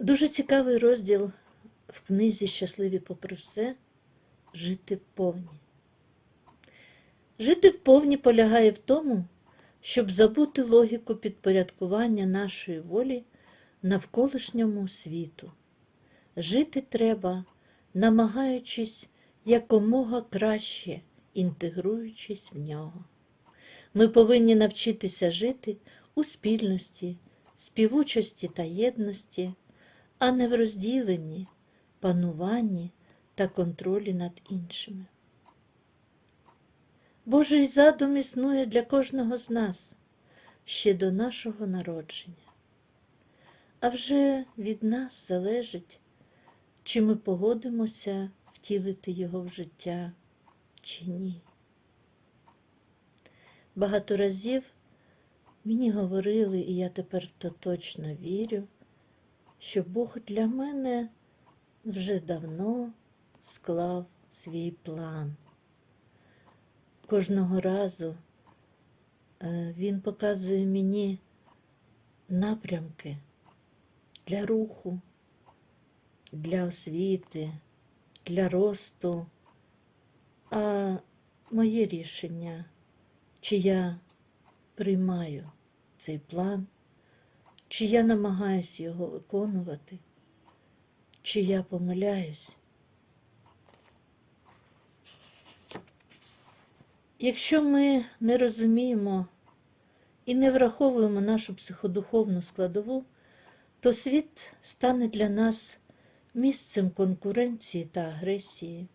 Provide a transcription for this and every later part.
Дуже цікавий розділ в книзі Щасливі попри все жити вповні. Жити вповні полягає в тому, щоб забути логіку підпорядкування нашої волі навколишньому світу. Жити треба, намагаючись якомога краще інтегруючись в нього. Ми повинні навчитися жити у спільності, співучості та єдності, а не в розділенні, пануванні та контролі над іншими. Божий задум існує для кожного з нас ще до нашого народження. А вже від нас залежить, чи ми погодимося втілити його в життя чи ні. Багато разів мені говорили, і я тепер то точно вірю, що Бог для мене вже давно склав свій план. Кожного разу е, він показує мені напрямки для руху, для освіти, для росту, а моє рішення, чи я приймаю цей план, чи я намагаюся його виконувати, чи я помиляюсь. Якщо ми не розуміємо і не враховуємо нашу психодуховну складову, то світ стане для нас місцем конкуренції та агресії,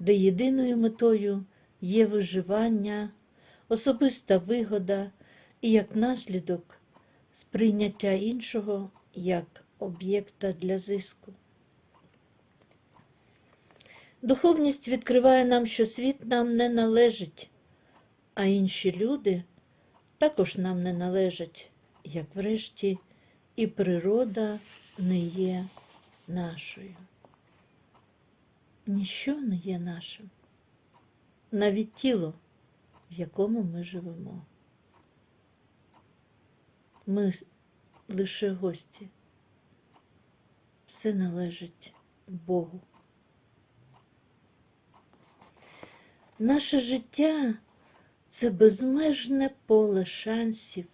де єдиною метою є виживання, особиста вигода і як наслідок сприйняття іншого як об'єкта для зиску. Духовність відкриває нам, що світ нам не належить, а інші люди також нам не належать, як врешті і природа не є нашою. Ніщо не є нашим, навіть тіло, в якому ми живемо. Ми лише гості. Все належить Богу. Наше життя це безмежне поле шансів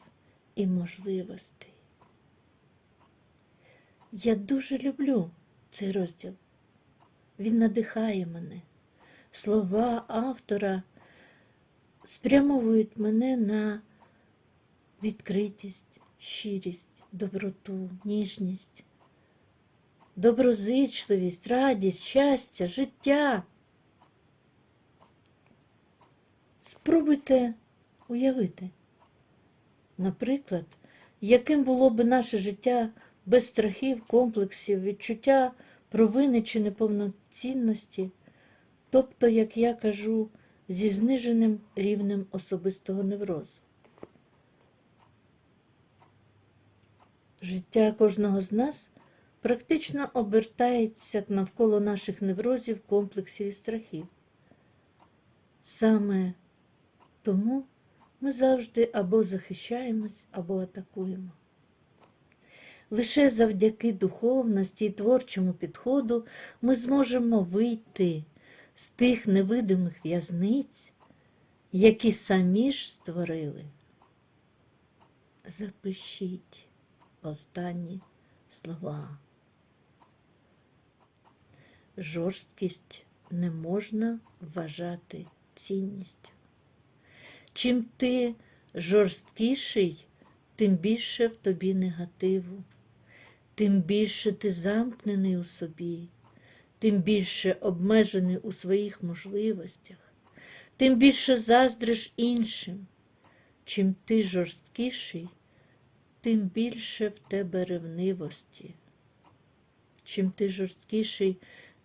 і можливостей. Я дуже люблю цей розділ. Він надихає мене. Слова автора спрямовують мене на відкритість, щирість, доброту, ніжність, доброзичливість, радість, щастя, життя. Спробуйте уявити, наприклад, яким було б наше життя без страхів, комплексів, відчуття провини чи неповноцінності, тобто, як я кажу, зі зниженим рівнем особистого неврозу. Життя кожного з нас практично обертається навколо наших неврозів, комплексів і страхів. Саме тому ми завжди або захищаємось, або атакуємо. Лише завдяки духовності і творчому підходу ми зможемо вийти з тих невидимих в'язниць, які самі ж створили. Запишіть останні слова. Жорсткість не можна вважати цінністю. Чим ти жорсткіший, тим більше в тобі негативу, тим більше ти замкнений у собі, тим більше обмежений у своїх можливостях, тим більше заздриш іншим. Чим ти жорсткіший, тим більше в тебе ревнивості. Чим ти жорсткіший,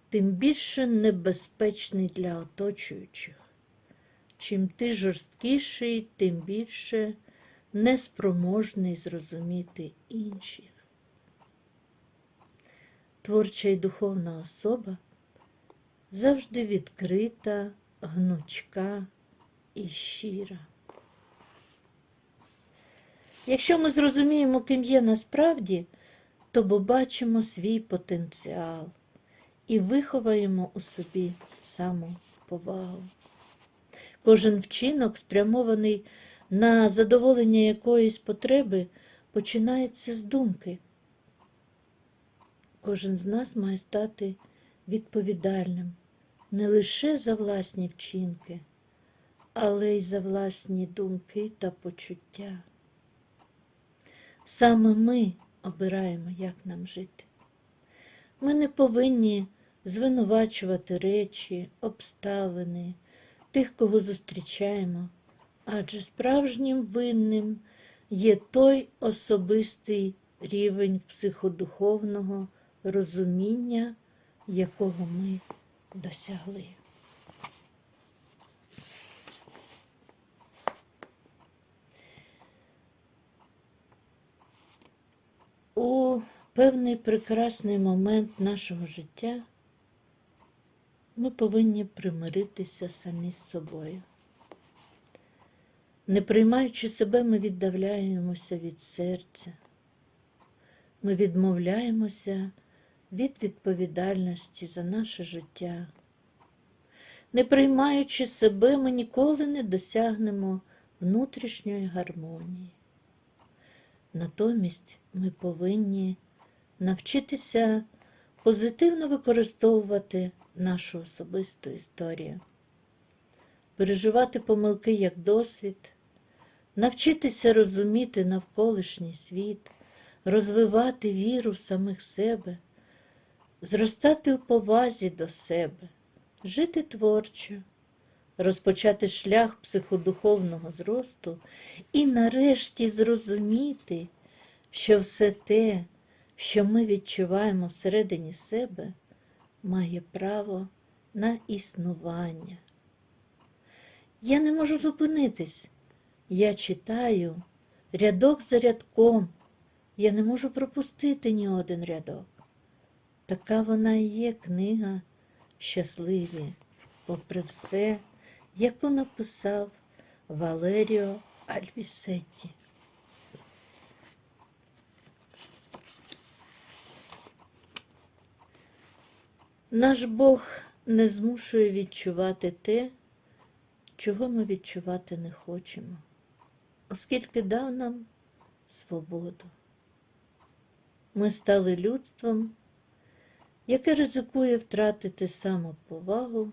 тим більше небезпечний для оточуючих. Чим ти жорсткіший, тим більше неспроможний зрозуміти інших. Творча і духовна особа завжди відкрита, гнучка і щира. Якщо ми зрозуміємо, ким є насправді, то побачимо свій потенціал і виховаємо у собі самоповагу. Кожен вчинок, спрямований на задоволення якоїсь потреби, починається з думки. Кожен з нас має стати відповідальним не лише за власні вчинки, але й за власні думки та почуття. Саме ми обираємо, як нам жити. Ми не повинні звинувачувати речі, обставини, тих, кого зустрічаємо, адже справжнім винним є той особистий рівень психодуховного розуміння, якого ми досягли. У певний прекрасний момент нашого життя ми повинні примиритися самі з собою. Не приймаючи себе, ми віддавляємося від серця. Ми відмовляємося від відповідальності за наше життя. Не приймаючи себе, ми ніколи не досягнемо внутрішньої гармонії. Натомість ми повинні навчитися позитивно використовувати нашу особисту історію, переживати помилки як досвід, навчитися розуміти навколишній світ, розвивати віру в самих себе, зростати у повазі до себе, жити творчо, розпочати шлях психодуховного зросту і нарешті зрозуміти, що все те, що ми відчуваємо всередині себе, має право на існування. Я не можу зупинитись. Я читаю рядок за рядком. Я не можу пропустити ні один рядок. Така вона і є книга щасливі, попри все, яку написав Валеріо Альвісетті. Наш Бог не змушує відчувати те, чого ми відчувати не хочемо, оскільки дав нам свободу. Ми стали людством, яке ризикує втратити самоповагу,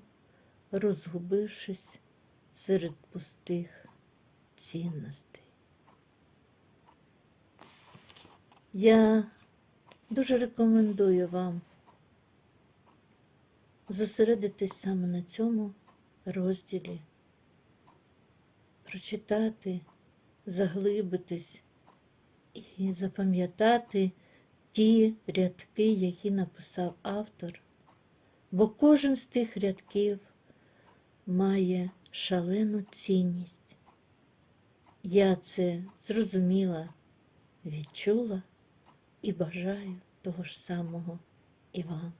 розгубившись серед пустих цінностей. Я дуже рекомендую вам зосередитись саме на цьому розділі, прочитати, заглибитись і запам'ятати ті рядки, які написав автор, бо кожен з тих рядків має шалену цінність. Я це зрозуміла, відчула і бажаю того ж самого і вам.